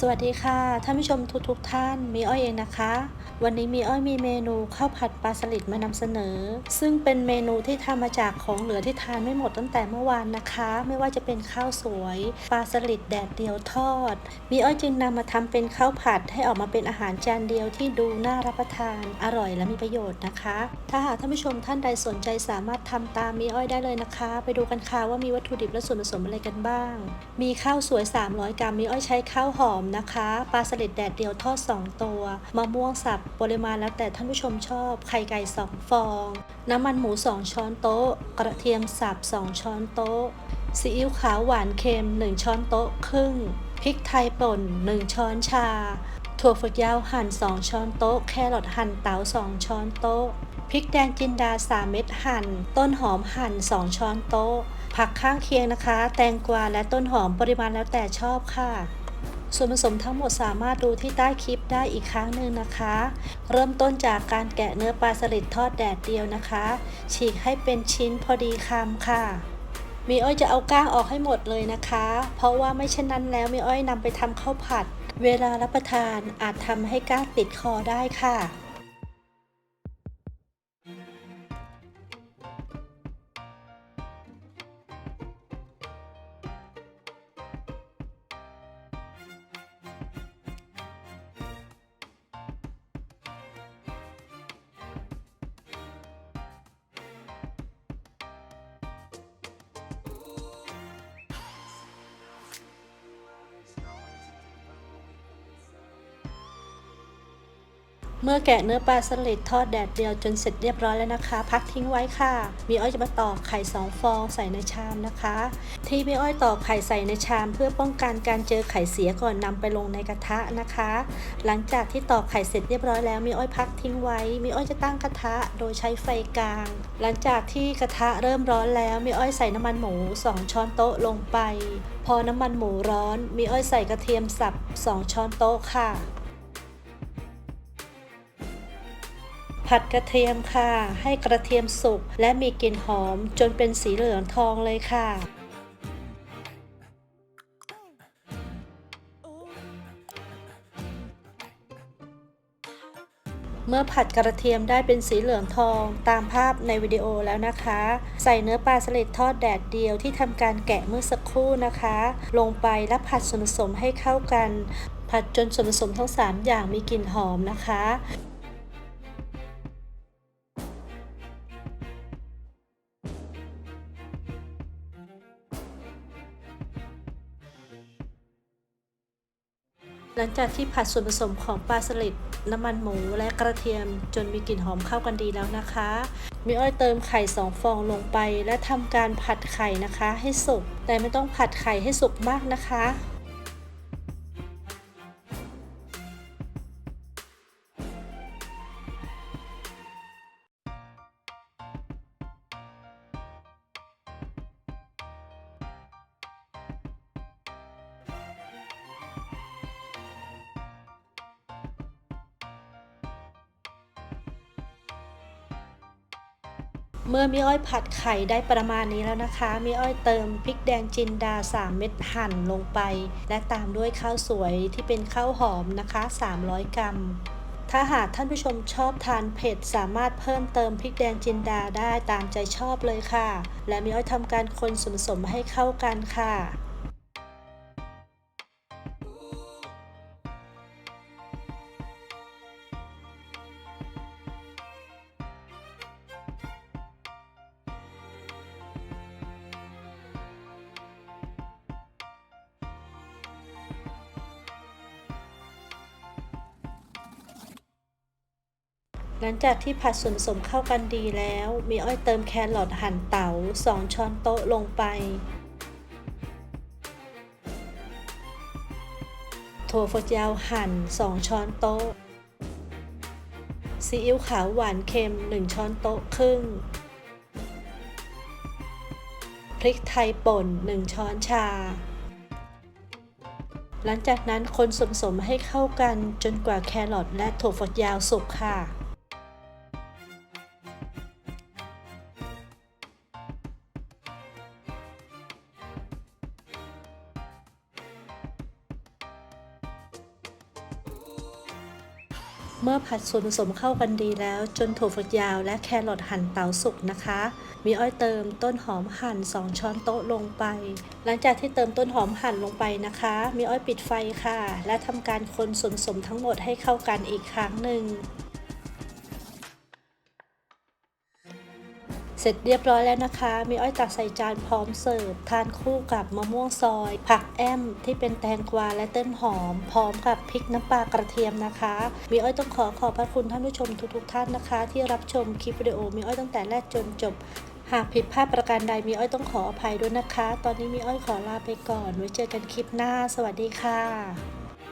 สวัสดีค่ะท่านผู้ชมทุกทุกๆท่านมีอ้อยเองนะคะ วันนี้มีอ้อยมีเมนูข้าวผัดปลาสลิดมานำเสนอ ซึ่งเป็นเมนูที่ทำมาจากของเหลือที่ทานไม่หมดตั้งแต่เมื่อวานนะคะ ไม่ว่าจะเป็นข้าวสวยปลาสลิดแดดเดียวทอด มีอ้อยจึงนำมาทำเป็นข้าวผัดให้ออกมาเป็นอาหารจานเดียวที่ดูน่ารับประทานอร่อยและมีประโยชน์นะคะ ถ้าหากท่านผู้ชมท่านใดสนใจสามารถทำตามมีอ้อยได้เลยนะคะ ไปดูกันค่ะว่ามีวัตถุดิบและส่วนผสมอะไรกันบ้าง มีข้าวสวย 300 กรัมมีอ้อยใช้ข้าวหอมนะคะ ปลาสลิดแดดเดียวทอด 2 ตัว มะม่วงสับปริมาณแล้วแต่ท่านผู้ชมชอบ ไข่ไก่ 2 ฟอง น้ำมันหมู 2 ช้อนโต๊ะ กระเทียมสับ 2 ช้อนโต๊ะ ซีอิ๊วขาวหวานเค็ม 1 ช้อนโต๊ะครึ่ง พริกไทยป่น 1 ช้อนชา ถั่วฝักยาวหั่น 2 ช้อนโต๊ะ แครอทหั่นเต๋า 2 ช้อนโต๊ะพริกแดงจินดา 3 เม็ดหั่น ต้นหอมหั่น 2 ช้อนโต๊ะ ผักข้างเคียงนะคะ แตงกวาและต้นหอมปริมาณแล้วแต่ชอบค่ะ ส่วนผสมทั้งหมดสามารถดูที่ใต้คลิปได้อีกครั้งหนึ่งนะคะ เริ่มต้นจากการแกะเนื้อปลาสลิดทอดแดดเดียวนะคะ ฉีกให้เป็นชิ้นพอดีคำค่ะมีอ้อยจะเอาก้างออกให้หมดเลยนะคะ เพราะว่าไม่เช่นนั้นแล้วมีอ้อยนำไปทำข้าวผัด เวลารับประทานอาจทำให้ก้างติดคอได้ค่ะ เมื่อแกะเนื้อปลาสลิดทอดแดดเดียวจนเสร็จเรียบร้อยแล้วนะคะ พักทิ้งไว้ค่ะ มีอ้อยจะมาตอกไข่สองฟองใส่ในชามนะคะ ที่มีอ้อยตอกไข่ใส่ในชาม เพื่อป้องกันการเจอไข่เสียก่อนนำไปลงในกระทะนะคะ หลังจากที่ตอกไข่เสร็จเรียบร้อยแล้วมีอ้อยพักทิ้งไว้ มีอ้อยจะตั้งกระทะโดยใช้ไฟกลาง หลังจากที่กระทะเริ่มร้อนแล้วมีอ้อยใส่น้ำมันหมู 2 ช้อนโต๊ะลงไป พอน้ำมันหมูร้อน มีอ้อยใส่กระเทียมสับ 2 ช้อนโต๊ะค่ะ ผัดกระเทียมค่ะ ให้กระเทียมสุกและมีกลิ่นหอมจนเป็นสีเหลืองทองเลยค่ะเมื่อผัดกระเทียมได้เป็นสีเหลืองทองตามภาพในวิดีโอแล้วนะคะ ใส่เนื้อปลาสลิดทอดแดดเดียวที่ทำการแกะเมื่อสักครู่นะคะ ลงไปและผัดส่วนผสมให้เข้ากัน ผัดจนส่วนผสมทั้ง 3 อย่างมีกลิ่นหอมนะคะ หลังจากที่ผัดส่วนผสมของปลาสลิดน้ำมันหมูและกระเทียมจนมีกลิ่นหอมเข้ากันดีแล้วนะคะ มีอ้อยเติมไข่สองฟองลงไป และทำการผัดไข่นะคะ ให้สุก แต่ไม่ต้องผัดไข่ให้สุกมากนะคะ เมื่อมีอ้อยผัดไข่ได้ประมาณนี้แล้วนะคะ มีอ้อยเติมพริกแดงจินดา 3 เม็ดหั่นลงไป และตามด้วยข้าวสวยที่เป็นข้าวหอมนะคะ 300 กรัม ถ้าหากท่านผู้ชมชอบทานเผ็ดสามารถเพิ่มเติมพริกแดงจินดาได้ตามใจชอบเลยค่ะ และมีอ้อยทำการคนส่วนผสมให้เข้ากันค่ะ หลังจากที่ผัดส่วนผสมเข้ากันดีแล้ว มีอ้อยเติมแครอทหั่นเต๋า2ช้อนโต๊ะลงไป ถั่วฝักยาวหั่น 2 ช้อนโต๊ะ ซีอิ๊วขาวหวานเค็ม 1 ช้อนโต๊ะครึ่ง พริกไทยป่น 1 ช้อนชา หลังจากนั้นคนส่วนผสมให้เข้ากันจนกว่าแครอทและถั่วฝักยาวสุกค่ะ เมื่อผัดส่วนผสมเข้ากันดีแล้ว จนถั่วฝักยาวและแครอทหั่นเตาสุกนะคะ มีอ้อยเติมต้นหอมหั่น 2 ช้อนโต๊ะลงไป หลังจากที่เติมต้นหอมหั่นลงไปนะคะ มีอ้อยปิดไฟค่ะ และทำการคนส่วนผสมทั้งหมดให้เข้ากันอีกครั้งหนึ่ง เสร็จเรียบร้อยแล้วนะคะ มีอ้อยตักใส่จานพร้อมเสิร์ฟ ทานคู่กับมะม่วงซอย ผักแอมที่เป็นแตงกวาและเต้นหอม พร้อมกับพริกน้ำปลากระเทียมนะคะ มีอ้อยต้องขอขอบพระคุณท่านผู้ชมทุกๆ ท่านนะคะ ที่รับชมคลิปวิดีโอ มีอ้อยตั้งแต่แรกจนจบ หากผิดพลาดประการใดมีอ้อยต้องขออภัยด้วยนะคะ ตอนนี้มีอ้อยขอลาไปก่อน ไว้เจอกันคลิปหน้า สวัสดีค่ะ